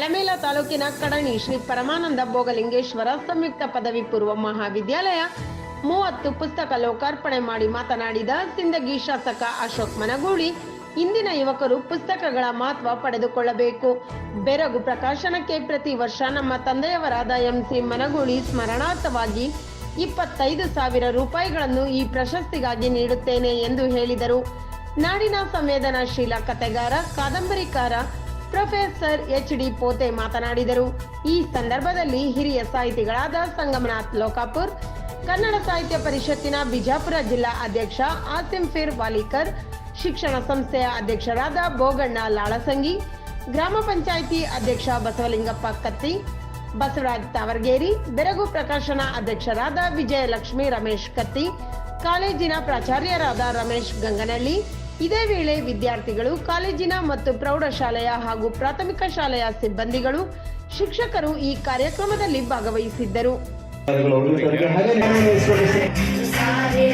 ಅಳಮೇಲ ತಾಲೂಕಿನ ಕಡಣಿ ಶ್ರೀ ಪರಮಾನಂದ ಭೋಗಲಿಂಗೇಶ್ವರ ಸಂಯುಕ್ತ ಪದವಿ ಪೂರ್ವ ಮಹಾವಿದ್ಯಾಲಯ ಮೂವತ್ತು ಪುಸ್ತಕ ಲೋಕಾರ್ಪಣೆ ಮಾಡಿ ಮಾತನಾಡಿದ ಸಿಂದಗಿ ಶಾಸಕ ಅಶೋಕ್ ಮನಗೂಳಿ, ಇಂದಿನ ಯುವಕರು ಪುಸ್ತಕಗಳ ಮಹತ್ವ ಪಡೆದುಕೊಳ್ಳಬೇಕು. ಬೆರಗು ಪ್ರಕಾಶನಕ್ಕೆ ಪ್ರತಿ ವರ್ಷ ನಮ್ಮ ತಂದೆಯವರಾದ ಎಂ ಸಿ ಮನಗೂಳಿ ಸ್ಮರಣಾರ್ಥವಾಗಿ ಇಪ್ಪತ್ತೈದು ಸಾವಿರ ರೂಪಾಯಿಗಳನ್ನು ಈ ಪ್ರಶಸ್ತಿಗಾಗಿ ನೀಡುತ್ತೇನೆ ಎಂದು ಹೇಳಿದರು. ನಾಡಿನ ಸಂವೇದನಾಶೀಲ ಕತೆಗಾರ, ಕಾದಂಬರಿಕಾರ ಪ್ರೊಫೆಸರ್ ಎಚ್ ಡಿ ಪೋತೆ ಮಾತನಾಡಿದರು. ಈ ಸಂದರ್ಭದಲ್ಲಿ ಹಿರಿಯ ಸಾಹಿತಿಗಳಾದ ಸಂಗಮನಾಥ್ ಲೋಕಾಪುರ್, ಕನ್ನಡ ಸಾಹಿತ್ಯ ಪರಿಷತ್ತಿನ ಬಿಜಾಪುರ ಜಿಲ್ಲಾ ಅಧ್ಯಕ್ಷ ಆಸಿಂ ಫಿರ್ ವಾಲಿಕರ್, ಶಿಕ್ಷಣ ಸಂಸ್ಥೆಯ ಅಧ್ಯಕ್ಷರಾದ ಬೋಗಣ್ಣ ಲಾಳಸಂಗಿ, ಗ್ರಾಮ ಪಂಚಾಯಿತಿ ಅಧ್ಯಕ್ಷ ಬಸವಲಿಂಗಪ್ಪ ಕತ್ತಿ, ಬಸವರಾಜ್ ತಾವರ್ಗೇರಿ, ಬೆರಗು ಪ್ರಕಾಶನ ಅಧ್ಯಕ್ಷರಾದ ವಿಜಯಲಕ್ಷ್ಮಿ ರಮೇಶ್ ಕತ್ತಿ, ಕಾಲೇಜಿನ ಪ್ರಾಚಾರ್ಯರಾದ ರಮೇಶ್ ಗಂಗನಹಳ್ಳಿ ಇದೇ ವೇಳೆ ವಿದ್ಯಾರ್ಥಿಗಳು, ಕಾಲೇಜಿನ ಮತ್ತು ಪ್ರೌಢಶಾಲೆಯ ಹಾಗೂ ಪ್ರಾಥಮಿಕ ಶಾಲೆಯ ಸಿಬ್ಬಂದಿಗಳು, ಶಿಕ್ಷಕರು ಈ ಕಾರ್ಯಕ್ರಮದಲ್ಲಿ ಭಾಗವಹಿಸಿದ್ದರು. ಹಾಗೆ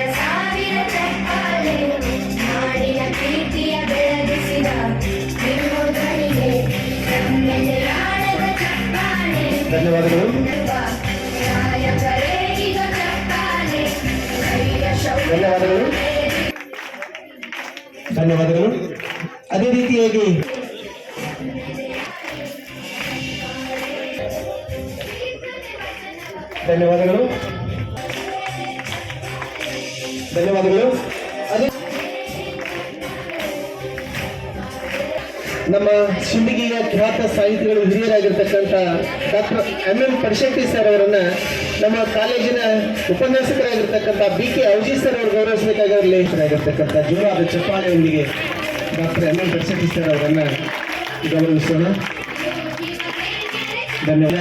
ಧನ್ಯವಾದಗಳು. ಅದೇ ರೀತಿಯಾಗಿ ಧನ್ಯವಾದಗಳು. ಧನ್ಯವಾದಗಳು. ಅದೇ ನಮ್ಮ ಸಿಂದಗಿಯ ಖ್ಯಾತ ಸಾಹಿತಿಗಳು ಹಿರಿಯರಾಗಿರ್ತಕ್ಕಂಥ doctor M M Padishetti sir ಅವರನ್ನ ನಮ್ಮ ಕಾಲೇಜಿನ ಉಪನ್ಯಾಸಕರಾಗಿರ್ತಕ್ಕಂಥ ಬಿ ಕೆ ಔಜಿ ಸರ್ ಅವರು ಗೌರವಿಸಬೇಕಾಗಿ ಅವರು ಲೇಖರಾಗಿರ್ತಕ್ಕಂಥ ಜೋರಾದ ಚಪ್ಪಾಳೆಯೊಂದಿಗೆ doctor M M Padishetti sir ಅವರನ್ನ ಗೌರವಿಸೋಣ. ಧನ್ಯವಾದ.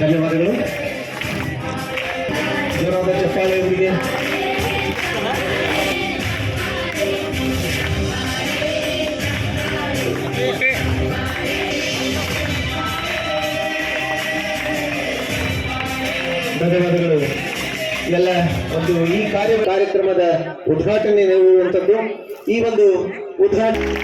ಧನ್ಯವಾದಗಳು. ಜೋರಾದ ಚಪ್ಪಾಳೆಯೊಂದಿಗೆ ಧನ್ಯವಾದಗಳು. ಎಲ್ಲ ಒಂದು ಈ ಕಾರ್ಯ ಕಾರ್ಯಕ್ರಮದ ಉದ್ಘಾಟನೆ ನೆರವೇರುವಂಥದ್ದು ಈ ಒಂದು ಉದ್ಘಾಟನೆ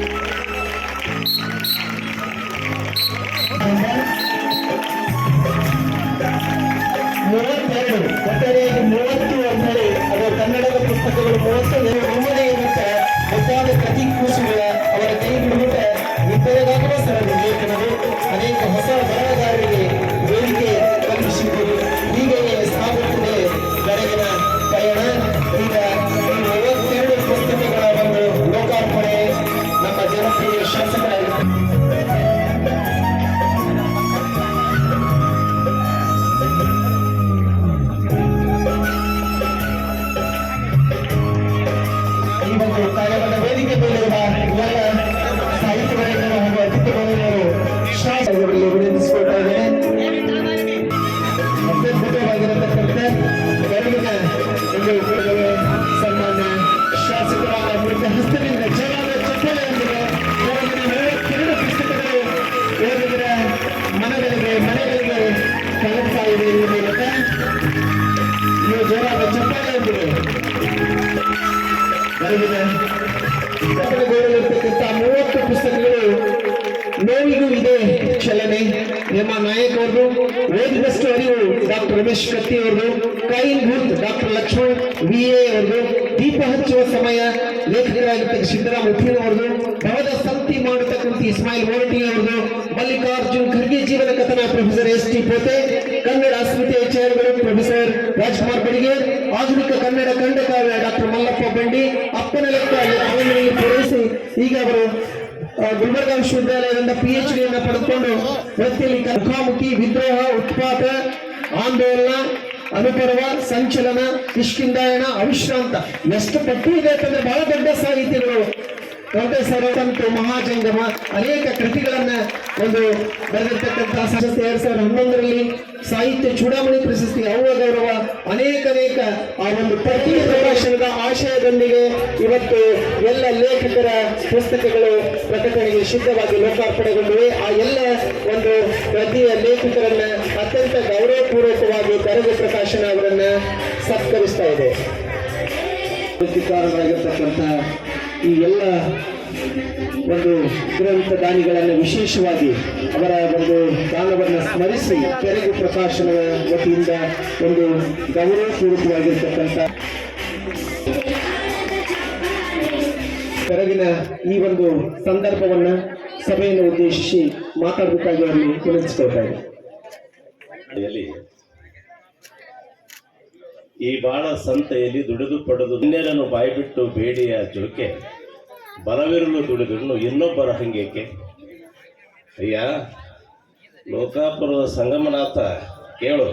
ಚಪ್ಪಾಳೆಯೊಂದಿಗೆ ಹೊರಗಿನ ದಾಖಲೆಗೊಳ್ಳಲಿರ್ತಕ್ಕಂಥ ಮೂವತ್ತು ಪುಸ್ತಕಗಳು ನೋವಿಗೂ ಇದೆ ಚಲನೆ ನಿಮ್ಮ ನಾಯಕ್ ಅವ್ರದ್ದು ಓದಿದಷ್ಟು ಅರಿವು ಡಾಕ್ಟರ್ ರಮೇಶ್ ಕತ್ತಿ ಅವ್ರದ್ದು ಕೈನ್ booth doctor Lakshman V A ಅವ್ರದ್ದು ದೀಪ ಹಚ್ಚುವ ಸಮಯ ಲೇಖಕರಾಗಿರ್ತಕ್ಕ ಸಿದ್ದರಾಮ ಉಪ್ಪಿನ ಅವ್ರದ್ದು ಭವದ ಸಂತಿ ಮಾಡತಕ್ಕಂಥ ಇಸ್ಮಾಯಿಲ್ ಮೋರಟಿ ಅವ್ರದ್ದು ಮಲ್ಲಿಕಾರ್ಜುನ್ ಖರ್ಗೆ ಜೀವನ ಕಥನ professor S T Pote Kannada ಅಸ್ಮಿತೆ ವಿಚಾರಗಳು ಪ್ರೊಫೆಸರ್ ರಾಜ್ಕುಮಾರ್ ಬಡಿಗೆ ಆಧುನಿಕ ಕನ್ನಡ ಖಂಡಕಾವ್ಯ ಡಾಕ್ಟರ್ ಮಲ್ಲಪ್ಪ ಬಂಡಿ, ಅಪ್ಪನ ಲೆಕ್ಕ ಅವನಲ್ಲಿ ಪೂರೈಸಿ, ಈಗ ಅವರು ಗುಲ್ಬರ್ಗಾ ವಿಶ್ವವಿದ್ಯಾಲಯದಿಂದ ಪಿ ಎಚ್ ಡಿಯನ್ನು ಪಡೆದುಕೊಂಡು ವೃತ್ತಿಯಲ್ಲಿ ಮುಖಾಮುಖಿ ವಿದ್ರೋಹ, ಉತ್ಪಾತ, ಆಂದೋಲನ, ಅನುಪರ್ವ, ಸಂಚಲನ ಕಿಷ್ಕಿಂದಾಯನ ಅವಿಶ್ರಾಂತ. ಎಷ್ಟು ಪಟ್ಟು ಇದೆ ಅಂತಂದ್ರೆ ಬಹಳ ದೊಡ್ಡ ಸಾಹಿತ್ಯಗಳು ವೆಂಕಟೇಶ್ವರ ಸಂತು ಮಹಾಜಂಗಮ ಅನೇಕ ಕೃತಿಗಳನ್ನ ಒಂದು ಬರೆದಿರ್ತಕ್ಕಂತಹ ಸಂಸ್ಥೆ ಎರಡ್ ಸಾವಿರದ ಹನ್ನೊಂದರಲ್ಲಿ ಸಾಹಿತ್ಯ ಚೂಡಾಮಣಿ ಪ್ರಶಸ್ತಿ ಅವ್ವ ಗೌರವ ಅನೇಕ ಅನೇಕ ಆ ಒಂದು ಪ್ರತಿ ಪ್ರಕಾಶನದ ಆಶಯದೊಂದಿಗೆ ಇವತ್ತು ಎಲ್ಲ ಲೇಖಕರ ಪುಸ್ತಕಗಳು ಪ್ರಕಟಣೆಗೆ ಶುದ್ಧವಾಗಿ ಲೋಕಾರ್ಪಣೆಗೊಂಡಿವೆ. ಆ ಎಲ್ಲ ಒಂದು ಪ್ರತಿಯ ಲೇಖಕರನ್ನ ಅತ್ಯಂತ ಗೌರವಪೂರ್ವಕವಾಗಿ ಕರೆದ ಪ್ರಕಾಶನ ಅವರನ್ನ ಸತ್ಕರಿಸ್ತಾ ಇದೆ. ಕಾರಣರಾಗಿರ್ತಕ್ಕಂಥ ಈ ಎಲ್ಲ ಒಂದು ಗ್ರಂಥ ದಾನಿಗಳನ್ನು ವಿಶೇಷವಾಗಿ ಅವರ ಒಂದು ದಾನವನ್ನು ಸ್ಮರಿಸಿ ತೆರೆಗೆ ಪ್ರಕಾಶನದ ವತಿಯಿಂದ ಒಂದು ಗೌರವಪೂರ್ವಕವಾಗಿರ್ತಕ್ಕಂಥ ತೆರಗಿನ ಈ ಒಂದು ಸಂದರ್ಭವನ್ನ ಸಭೆಯನ್ನು ಉದ್ದೇಶಿಸಿ ಮಾತಾಡಬೇಕಾಗಿ ಅಲ್ಲಿ ತಿಳಿಸ್ಕೊಳ್ತಾ ಇದ್ದಾರೆ ಈ ಬಾಳ ಸಂತೆಯಲ್ಲಿ ದುಡಿದು ಪಡೆದು ಅನ್ಯರನ್ನು ಬಾಯ್ಬಿಟ್ಟು ಬೇಡಿಯ ಜುಳುಕೆ ಬಲವಿರಲು ದುಡಿದ್ರು ಇನ್ನೊಬ್ಬರ ಹಂಗೇಕೆ ಅಯ್ಯ ಲೋಕಾಪುರದ ಸಂಗಮನಾಥ ಕೇಳು.